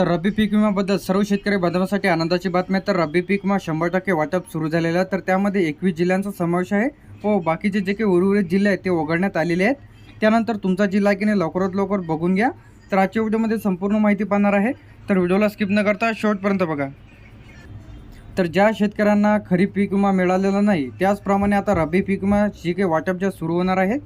तर रब्बी पीक विम्याबद्दल सर्व शेतकरी बांधवांसाठी आनंदाची बातमी आहे. तर रब्बी पीक विमा शंभर टक्के वाटप सुरू झालेलं आहे. तर त्यामध्ये एकवीस जिल्ह्यांचा समावेश आहे व बाकीचे जे काही उर्वरित जिल्हे आहेत ते वगळण्यात आलेले आहेत. त्यानंतर तुमचा जिल्हा की नाही लवकरात लवकर बघून घ्या. तर आजच्या व्हिडिओमध्ये संपूर्ण माहिती पाहणार आहे. तर व्हिडिओला स्किप न करता शेवटपर्यंत बघा. तर ज्या शेतकऱ्यांना खरीप पीक विमा मिळालेला नाही त्याचप्रमाणे आता रब्बी पीक विमा जी काही वाटप ज्या सुरू होणार आहेत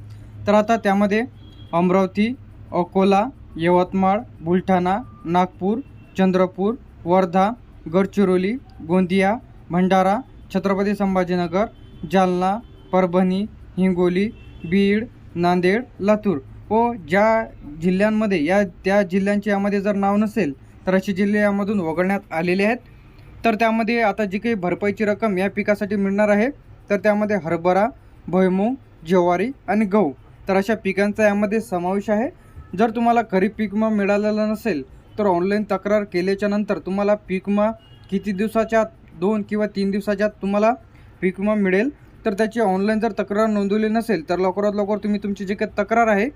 तर आता त्यामध्ये अमरावती अकोला यवतमाळ बुलढाणा नागपूर चंद्रपूर वर्धा गडचिरोली गोंदिया भंडारा छत्रपती संभाजीनगर जालना परभणी हिंगोली बीड नांदेड लातूर. व ज्या जिल्ह्यांमध्ये या त्या जिल्ह्यांचे यामध्ये जर नाव नसेल तर असे जिल्हे यामधून वगळण्यात आलेले आहेत. तर त्यामध्ये आता जी काही भरपाईची रक्कम या पिकासाठी मिळणार आहे तर त्यामध्ये हरभरा भुईमूग ज्वारी आणि गहू. तर अशा पिकांचा यामध्ये समावेश आहे. जर तुम्हाला खरीप पीकमा मिळालेला नसेल तर ऑनलाईन तक्रार केल्याच्यानंतर तुम्हाला पीक विमा किती दिवसाच्या आत, दोन किंवा तीन दिवसाच्या आत तुम्हाला पीक विमा मिळेल. तर त्याची ऑनलाईन जर तक्रार नोंदवली नसेल तर लवकरात लवकर तुम्ही तुमची जी काही तक्रार आहे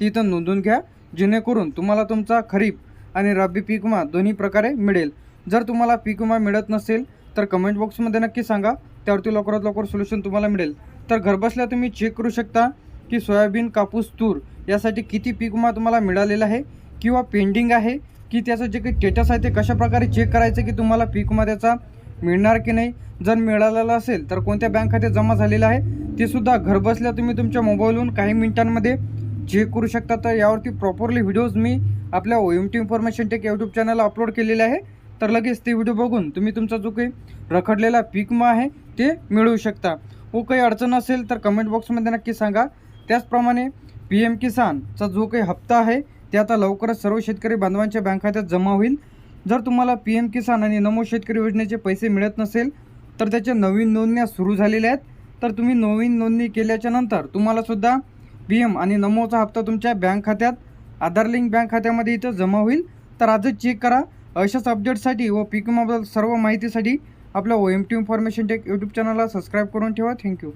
ती इथं नोंदवून घ्या. जेणेकरून तुम्हाला तुमचा खरीप आणि रब्बी पीकमा दोन्ही प्रकारे मिळेल. जर तुम्हाला पीक विमा मिळत नसेल तर कमेंट बॉक्समध्ये नक्की सांगा. त्यावरती लवकरात लवकर सोल्युशन तुम्हाला मिळेल. तर घरबसल्या तुम्ही चेक करू शकता. की सोयाबीन कापूस तूर यासाठी किती पीक विमा तुम्हाला मिळालेला आहे किंवा पेंडिंग आहे की त्याचं जे काही स्टेटस आहे ते कशाप्रकारे चेक करायचं की तुम्हाला पीक विमा त्याचा मिळणार की नाही? जर मिळालेला असेल तर कोणत्या बँक खात्यात जमा झालेलं आहे ते सुद्धा घरबसल्या तुम्ही तुमच्या मोबाईलवरून काही मिनिटांमध्ये चेक करू शकता. तर यावरती प्रॉपरली व्हिडिओज मी आपल्या O M T information tech YouTube चॅनलला अपलोड केलेले आहे. तर लगेच ते व्हिडिओ बघून तुम्ही तुमचा जो काही रखडलेला पीक विमा आहे ते मिळवू शकता. व काही अडचण असेल तर कमेंट बॉक्समध्ये नक्की सांगा. त्याचप्रमाणे पी एम किसानचा जो काही हप्ता आहे ते आता लवकरच सर्व शेतकरी बांधवांच्या बँक खात्यात जमा होईल. जर तुम्हाला पी एम किसान आणि नमो शेतकरी योजनेचे पैसे मिळत नसेल तर त्याच्या नवीन नोंदण्या सुरू झालेल्या आहेत. तर तुम्ही नवीन नोंदणी केल्याच्यानंतर तुम्हालासुद्धा पी एम आणि नमोचा हप्ता तुमच्या बँक खात्यात आधार लिंक बँक खात्यामध्ये इथं जमा होईल. तर आजच चेक करा. अशाच अपडेटसाठी व पीक विमाबद्दल सर्व माहितीसाठी आपल्या O M T information tech YouTube चॅनलला सबस्क्राईब करून ठेवा. Thank you